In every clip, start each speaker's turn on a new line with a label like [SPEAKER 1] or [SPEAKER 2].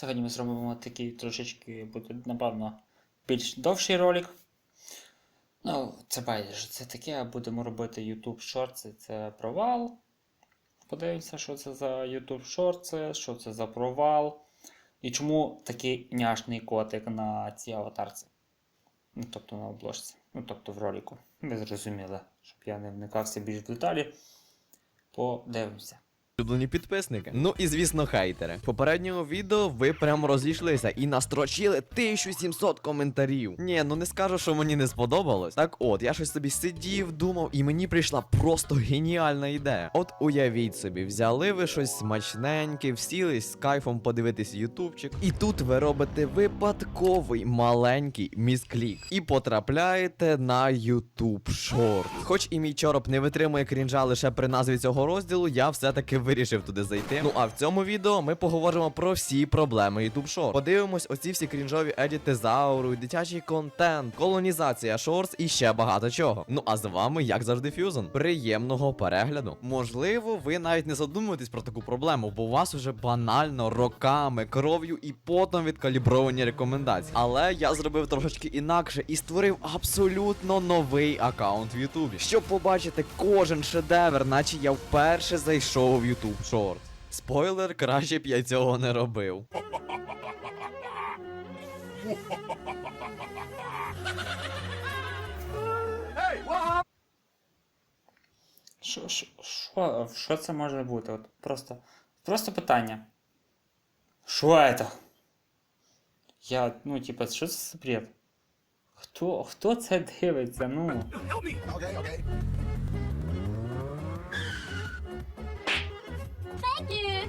[SPEAKER 1] Сьогодні ми зробимо такий трошечки буде, напевно, більш довший ролик. Ну, це байдуже, це таке, будемо робити YouTube Shorts, це провал. Подивимося, що це за YouTube Shorts, що це за провал. І чому такий няшний котик на цій аватарці. Ну, тобто на обложці. Ну, тобто в ролику. Ви зрозуміли, щоб я не вникався більш в деталі. Подивимося.
[SPEAKER 2] Улюблені підписники. Ну і звісно, хейтери. В попередньому відео ви прямо розійшлися і настрочили 1700 коментарів. Ні, ну не скажу, що мені не сподобалось. Так от, я щось собі сидів, думав, і мені прийшла просто геніальна ідея. От уявіть собі, взяли ви щось смачненьке, всілись з кайфом подивитись ютубчик, і тут ви робите випадковий маленький місклік і потрапляєте на YouTube Short. Хоч і мій чороб не витримує крінжа лише при назві цього розділу, я все-таки вирішив туди зайти. Ну а в цьому відео ми поговоримо про всі проблеми YouTube Short. Подивимось оці всі крінжові едіти зауру, дитячий контент, колонізація шортс і ще багато чого. Ну а з вами, як завжди, Фюзон. Приємного перегляду. Можливо, ви навіть не задумуєтесь про таку проблему, бо у вас уже банально роками, кров'ю і потом відкалібровані рекомендації. Але я зробив трошечки інакше і створив абсолютно новий аккаунт в Ютубі, щоб побачити кожен шедевр, наче я вперше зайшов в YouTube Short. Спойлер, краще б я цього не робив.
[SPEAKER 1] Що, що, що, це може бути? От просто, просто питання. Що це? Я, ну, типа, що це за бред? Хто, хто це дивиться? Ну.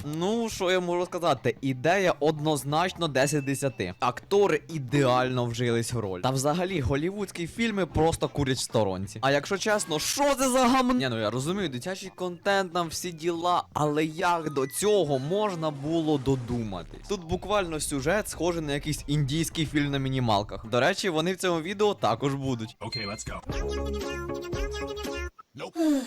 [SPEAKER 2] Ну, що я можу сказати? Ідея однозначно 10 з 10. Актори ідеально вжились в роль. Та взагалі голівудські фільми просто курять в сторонці. А якщо чесно, що це за гамн? Ні, ну я розумію, дитячий контент нам всі діла, але як до цього можна було додуматись? Тут буквально сюжет схожий на якийсь індійський фільм на мінімалках. До речі, вони в цьому відео також будуть.
[SPEAKER 3] Okay, let's go. Nope.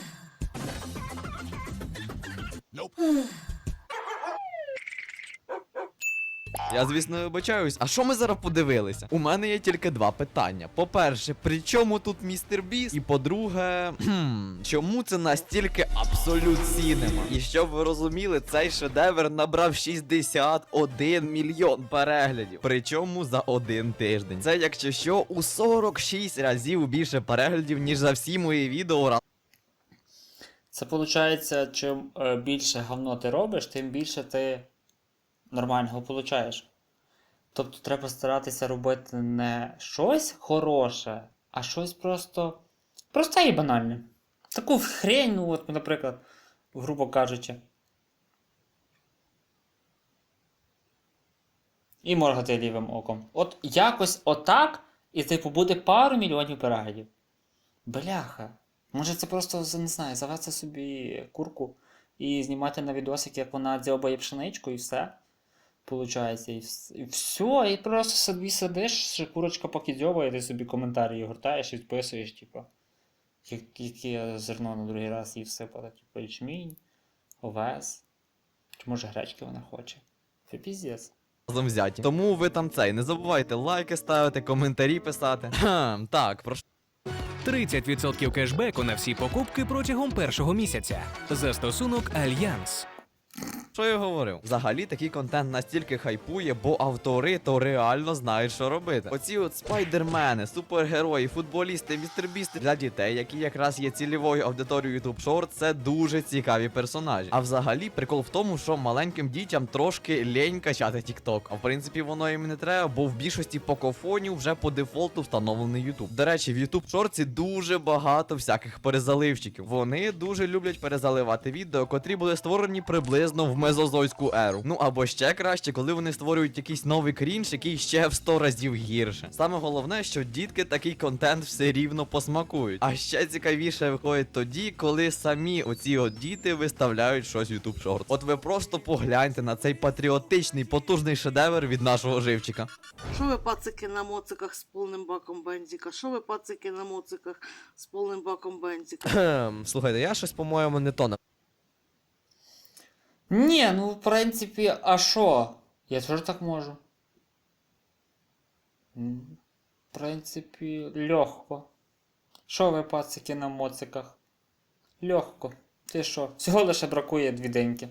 [SPEAKER 2] Я, звісно, вибачаюсь. А що ми зараз подивилися? У мене є тільки два питання. По-перше, при чому тут містер Біс? І по-друге, чому це настільки абсолют сінема? І щоб ви розуміли, цей шедевр набрав 61 мільйон переглядів. Причому за один тиждень. Це якщо що, у 46 разів більше переглядів, ніж за всі мої відео разом
[SPEAKER 1] Це виходить, чим е, більше говно ти робиш, тим більше ти нормального получаєш. Тобто треба старатися робити не щось хороше, а щось просто. Просте і банальне. Таку хрень, ну от, наприклад, грубо кажучи. І моргати лівим оком. От якось отак, і типу буде пару мільйонів переглядів. Бляха. Може це просто, не знаю, завести собі курку і знімати на відосик, як вона дзьобає пшеничку і все. Получається, і, вс- і все, і просто собі сидиш, курочка поки дзьобає, ти собі коментарі гортаєш і відписуєш, типу, як- яке зерно на другий раз їй всипати, типу, ячмінь, овес. Чи може гречки вона хоче. Це піздець.
[SPEAKER 2] взяті. Тому ви там цей, не забувайте лайки ставити, коментарі писати. Так, про
[SPEAKER 4] 30% кешбеку на всі покупки протягом першого місяця. Застосунок Альянс.
[SPEAKER 2] Що я говорив? Взагалі такий контент настільки хайпує, бо автори то реально знають, що робити. Оці от спайдермени, супергерої, футболісти, містербісти для дітей, які якраз є цільовою аудиторією YouTube Short, це дуже цікаві персонажі. А взагалі прикол в тому, що маленьким дітям трошки лень качати TikTok. А в принципі воно їм не треба, бо в більшості покофонів вже по дефолту встановлений YouTube. До речі, в YouTube Shorts дуже багато всяких перезаливчиків. Вони дуже люблять перезаливати відео, котрі були створені приблизно в мезозойську еру. Ну або ще краще, коли вони створюють якийсь новий крінж, який ще в 100 разів гірше. Саме головне, що дітки такий контент все рівно посмакують. А ще цікавіше виходить тоді, коли самі оці от діти виставляють щось в YouTube Short. От ви просто погляньте на цей патріотичний потужний шедевр від нашого живчика.
[SPEAKER 5] Що ви пацики на моциках з повним баком бензика? Що ви пацики на моциках з повним баком бензика?
[SPEAKER 2] Кхем, Слухайте, я щось, по-моєму, не то
[SPEAKER 1] Ні, ну в принципі, а що? Я теж так можу. В принципі, легко. Що ви, пацики, на моциках? Легко. Ти що? Всього лише бракує дві деньки.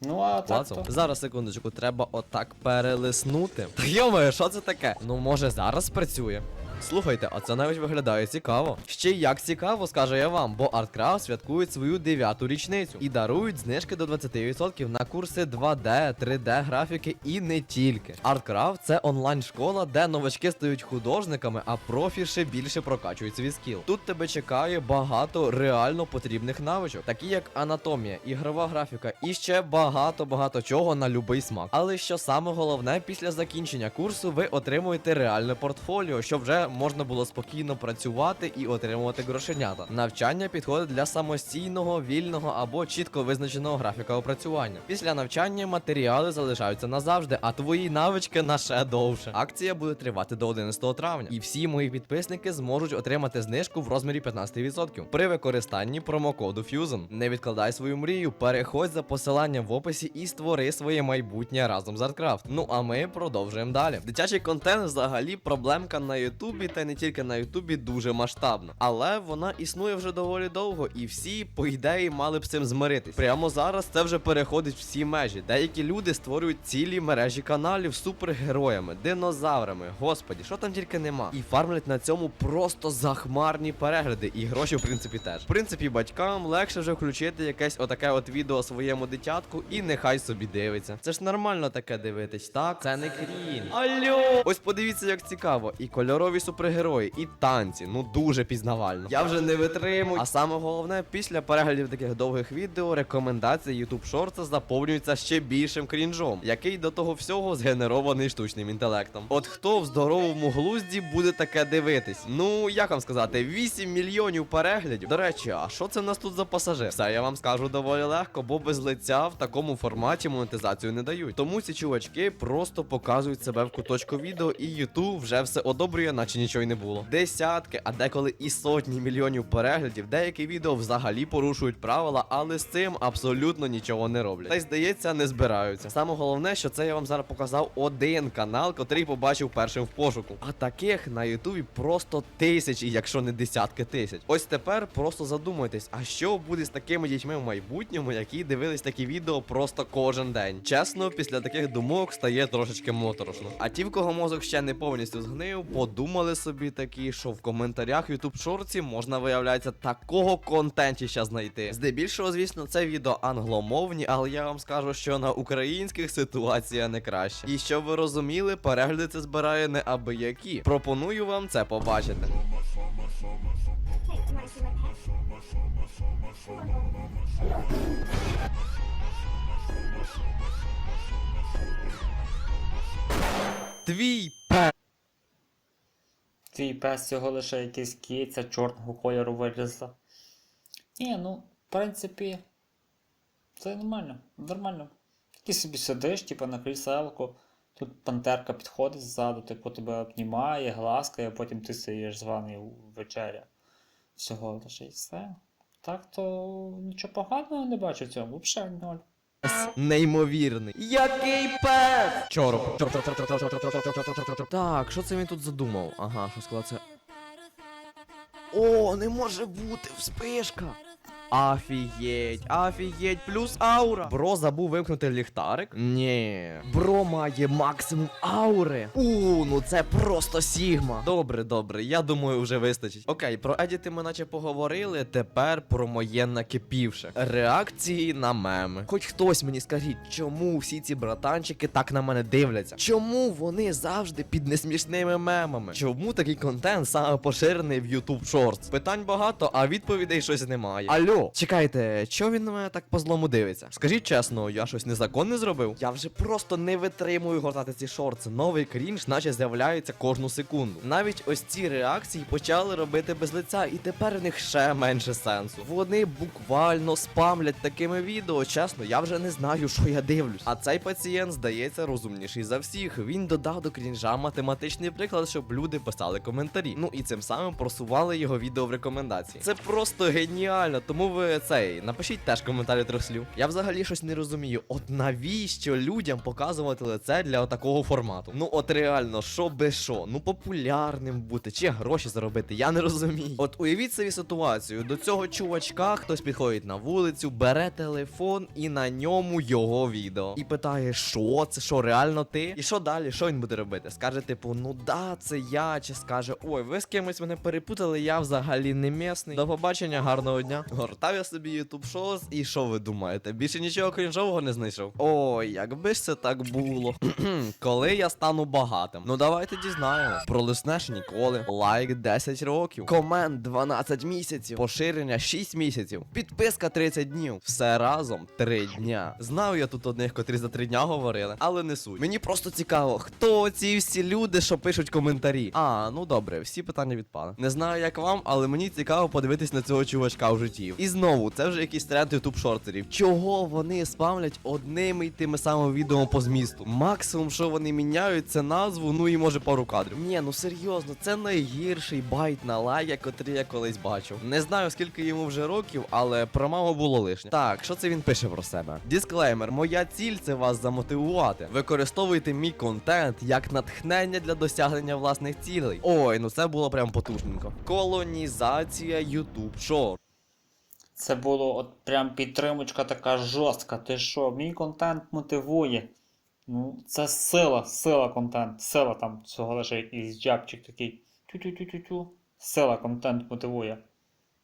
[SPEAKER 1] Ну, а так то.
[SPEAKER 2] Зараз секундочку, треба отак перелиснути. Та йомаю, що це таке? Ну може зараз спрацює. Слухайте, а це навіть виглядає цікаво. Ще як цікаво, скажу я вам, бо ArtCraft святкують свою дев'яту річницю і дарують знижки до 20% на курси 2D, 3D графіки і не тільки. ArtCraft це онлайн-школа, де новачки стають художниками, а профі ще більше прокачують свій скіл. Тут тебе чекає багато реально потрібних навичок, такі як анатомія, ігрова графіка і ще багато-багато чого на любий смак. Але що саме головне, після закінчення курсу ви отримуєте реальне портфоліо, щоб вже можна було спокійно працювати і отримувати грошенята. Навчання підходить для самостійного, вільного або чітко визначеного графіка опрацювання. Після навчання матеріали залишаються назавжди, а твої навички на ще довше. Акція буде тривати до 11 травня, і всі мої підписники зможуть отримати знижку в розмірі 15% при використанні промокоду Fusion. Не відкладай свою мрію, переходь за посиланням в описі і створи своє майбутнє разом з Artcraft. Ну а ми продовжуємо далі. Дитячий контент взагалі проблемка на Ютубі, та не тільки на Ютубі, дуже масштабна. Але вона існує вже доволі довго, і всі, по ідеї, мали б з цим змиритись. Прямо зараз це вже переходить всі межі. Деякі люди створюють цілі мережі каналів супергероями, динозаврами. Господі, що там тільки нема. І фармлять на цьому просто захмарні перегляди, і гроші, в принципі, теж. В принципі, батькам легше вже включити якесь отаке от відео своєму дитятку, і нехай собі дивиться. Це ж нормально таке дивитись, так? Це не крінж. Алло! Ось подивіться, як цікаво. І кольорові супергерої, і танці. Ну дуже пізнавально. Я вже не витримую. А саме головне, після переглядів таких довгих відео, рекомендації YouTube Shorts заповнюються ще більшим крінжом, який до того всього згенерований штучним інтелектом. От хто в здоровому глузді буде таке дивитись? Ну, як вам сказати, 8 мільйонів переглядів. До речі, а що це в нас тут за пасажир? Все я вам скажу доволі легко, бо без лиця в такому форматі монетизацію не дають. Тому ці чувачки просто показують себе в куточку відео, і YouTube вже все одобрює, наче нічого й не було. Десятки, а деколи і сотні мільйонів переглядів. Деякі відео взагалі порушують правила, але з цим абсолютно нічого не роблять. Та й здається, не збираються. Саме головне, що це я вам зараз показав один канал, котрий побачив першим в пошуку. А таких на Ютубі просто тисячі, якщо не десятки тисяч. Ось тепер просто задумайтесь, а що буде з такими дітьми в майбутньому, які дивились такі відео просто кожен день. Чесно, після таких думок стає трошечки моторошно. А ті, в кого мозок ще не повністю згнив, подумали собі такі, що в коментарях YouTube шорці можна виявляється такого контентіща знайти. Здебільшого, звісно, це відео англомовні, але я вам скажу, що на українських ситуація не краще. І щоб ви розуміли, перегляди це збирає не аби які. Пропоную вам це побачити. Твій.
[SPEAKER 1] Твій пес цього лише якийсь киця чорного кольору вилізла. Ні, ну, в принципі, це нормально. Нормально. Ти собі сидиш, типу, на кріселку, тут пантерка підходить ззаду, типу тебе обнімає, гласкає, а потім ти сидиш званий вечеря. Всього лише і все. Так то нічого поганого не бачу в цьому, взагалі ноль.
[SPEAKER 2] Неймовірний. Який пес? Чорп. Так, що це він тут задумав? Ага, що сказав це. О, не може бути, вспишка. Афієть, афієть, плюс аура. Бро забув вимкнути ліхтарик? Ні. Бро має максимум аури. У, ну це просто сігма. Добре, добре, я думаю, вже вистачить. Окей, про едіти ми наче поговорили. Тепер про моє накипівше. Реакції на меми. Хоч хтось мені скажіть, чому всі ці братанчики так на мене дивляться? Чому вони завжди під несмішними мемами? Чому такий контент саме поширений в YouTube Shorts? Питань багато, а відповідей щось немає. Алло, чекайте, чого він на мене так по злому дивиться? Скажіть чесно, я щось незаконне зробив? Я вже просто не витримую гортати ці шорти. Новий крінж, наче з'являється кожну секунду. Навіть ось ці реакції почали робити без лиця, і тепер в них ще менше сенсу. Вони буквально спамлять такими відео. Чесно, я вже не знаю, що я дивлюсь. А цей пацієнт здається розумніший за всіх. Він додав до крінжа математичний приклад, щоб люди писали коментарі. Ну і цим самим просували його відео в рекомендації. Це просто геніально, тому ви цей, напишіть теж коментарі трьох слів. Я взагалі щось не розумію. От навіщо людям показувати лице для такого формату? Ну от реально, що би що? Ну популярним бути, чи гроші заробити, я не розумію. От уявіть собі ситуацію. До цього чувачка хтось підходить на вулицю, бере телефон і на ньому його відео. І питає, що це, що реально ти? І що далі? Що він буде робити? Скаже, типу, ну да, це я, чи скаже, ой, ви з кимось мене перепутали, я взагалі не місний. До побачення, гарного дня. Гортав я собі YouTube Shows, і що ви думаєте? Більше нічого крінжового не знайшов. Ой, якби ж це так було. Коли я стану багатим? Ну давайте дізнаємось. Пролиснеш ніколи. Лайк 10 років. Комент 12 місяців. Поширення 6 місяців. Підписка 30 днів. Все разом 3 дня. Знаю я тут одних, котрі за 3 дня говорили, але не суть. Мені просто цікаво, хто ці всі люди, що пишуть коментарі. А, ну добре, всі питання відпали. Не знаю, як вам, але мені цікаво подивитись на цього чувачка в житті. І знову, це вже якийсь тренд ютуб шортерів. Чого вони спамлять одними й тими самими відео по змісту? Максимум, що вони міняють, це назву, ну і може пару кадрів. Ні, ну серйозно, це найгірший байт на лайк, котрий я колись бачив. Не знаю, скільки йому вже років, але про маму було лишнє. Так, що це він пише про себе? Дисклеймер: моя ціль це вас замотивувати. Використовуйте мій контент як натхнення для досягнення власних цілей. Ой, ну це було прям потужненько. Колонізація YouTube Short.
[SPEAKER 1] Це було от прям підтримочка така жорстка. Ти що, мій контент мотивує. Ну, це сила, сила контент, сила там цього лише якийсь джабчик такий. Тю-тю-тю-тю-тю. Сила контент мотивує.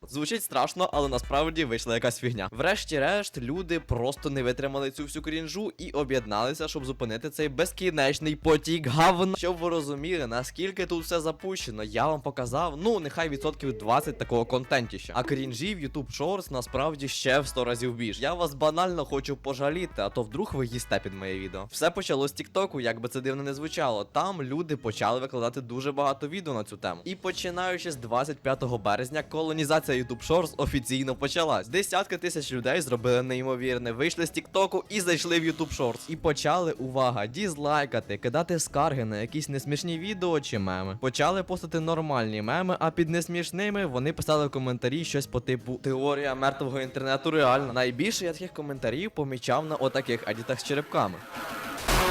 [SPEAKER 2] Звучить страшно, але насправді вийшла якась фігня. Врешті-решт, люди просто не витримали цю всю крінжу і об'єдналися, щоб зупинити цей безкінечний потік говна. Щоб ви розуміли, наскільки тут все запущено, я вам показав, ну нехай відсотків 20 такого контентіща. А крінжів YouTube Shorts насправді ще в 100 разів більш. Я вас банально хочу пожаліти, а то вдруг ви їсте під моє відео. Все почалось з Тіктоку, як би це дивно не звучало. Там люди почали викладати дуже багато відео на цю тему. І починаючи з 25 березня, колонізація YouTube Shorts офіційно почалась. Десятки тисяч людей зробили неймовірне, вийшли з Тіктоку і зайшли в YouTube Shorts. І почали, увага, дізлайкати, кидати скарги на якісь несмішні відео чи меми. Почали постати нормальні меми, а під несмішними вони писали в коментарі щось по типу Теорія мертвого інтернету реальна. Найбільше я таких коментарів помічав на отаких едітах з черепками.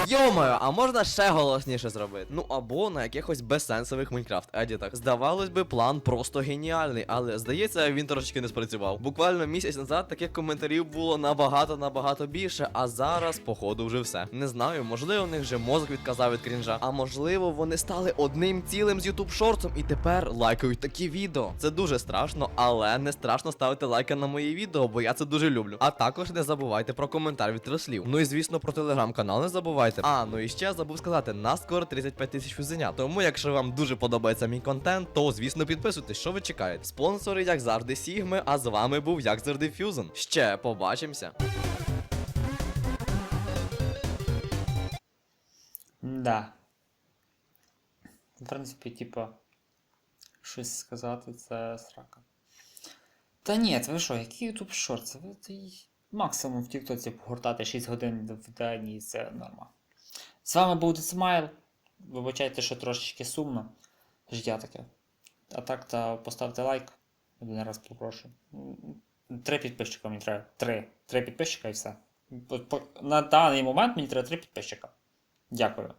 [SPEAKER 2] Йомаю, а можна ще голосніше зробити? Ну або на якихось безсенсових Майнкрафт едітах. Здавалось би, план просто геніальний, але здається, він трошечки не спрацював. Буквально місяць назад таких коментарів було набагато набагато більше, а зараз, походу, вже все. Не знаю, можливо, у них вже мозок відказав від крінжа. А можливо, вони стали одним цілим з YouTube шортом і тепер лайкають такі відео. Це дуже страшно, але не страшно ставити лайки на мої відео, бо я це дуже люблю. А також не забувайте про коментар від трослів. Ну і звісно, про телеграм-канал не забувайте. А, ну і ще забув сказати, нас скоро 35 тисяч візенят. Тому, якщо вам дуже подобається мій контент, то звісно підписуйтесь, що ви чекаєте. Спонсори, як завжди, Сігми, а з вами був як завжди Фюзен. Ще побачимося.
[SPEAKER 1] Да. В принципі, типа, щось сказати це срака. Та ні, ви що, який YouTube Shorts? Ви максимум в Тіктоці погортати 6 годин в день і це норма. З вами був Децмайл. Вибачайте, що трошечки сумно. Життя таке. А так, то поставте лайк. Один раз попрошу. Три підписчика мені треба. Три. Три підписчика і все. На даний момент мені треба три підписчика. Дякую.